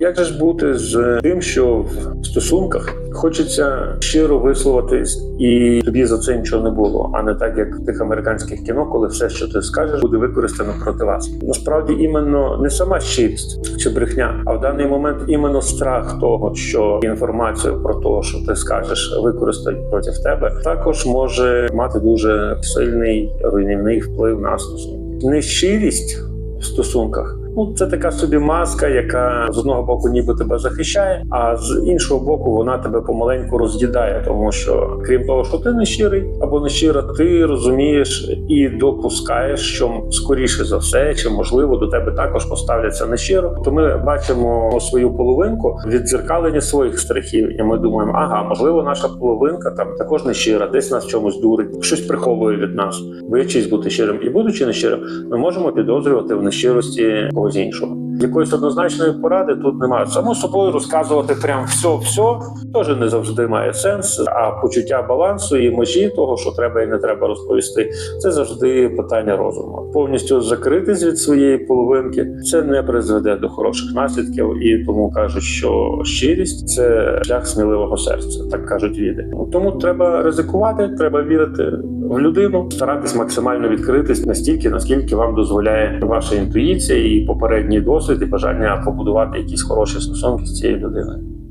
Як же ж бути з тим, що в стосунках хочеться щиро висловитись, і тобі за це нічого не було, а не так, як в тих американських кіно, коли все, що ти скажеш, буде використано проти вас. Насправді, іменно не сама щирість чи брехня, а в даний момент іменно страх того, що інформацію про те, що ти скажеш, використають проти тебе, також може мати дуже сильний руйнівний вплив на стосунки. Нещирість в стосунках. Ну, це така собі маска, яка з одного боку ніби тебе захищає, а з іншого боку вона тебе помаленьку роз'їдає, тому що крім того, що ти не щирий або не щира, ти розумієш і допускаєш, що скоріше за все, чи можливо до тебе також поставляться нещиро. То ми бачимо свою половинку віддзеркалення своїх страхів, і ми думаємо, ага, можливо, наша половинка там також не щира, десь нас чомусь дурить, щось приховує від нас, боячись бути щирим і будучи нещирим, ми можемо підозрювати в нещирості когось іншого. Якоїсь однозначної поради тут немає. Само собою розказувати прям все-все теж не завжди має сенс. А почуття балансу і межі того, що треба і не треба розповісти, це завжди питання розуму. Повністю закритись від своєї половинки це не призведе до хороших наслідків, і тому кажуть, що щирість це шлях сміливого серця, так кажуть віди. Тому треба ризикувати, треба вірити в людину, старатись максимально відкритись настільки, наскільки вам дозволяє ваша інтуїція і попередній досвід, і бажання побудувати якісь хороші стосунки з цією людиною.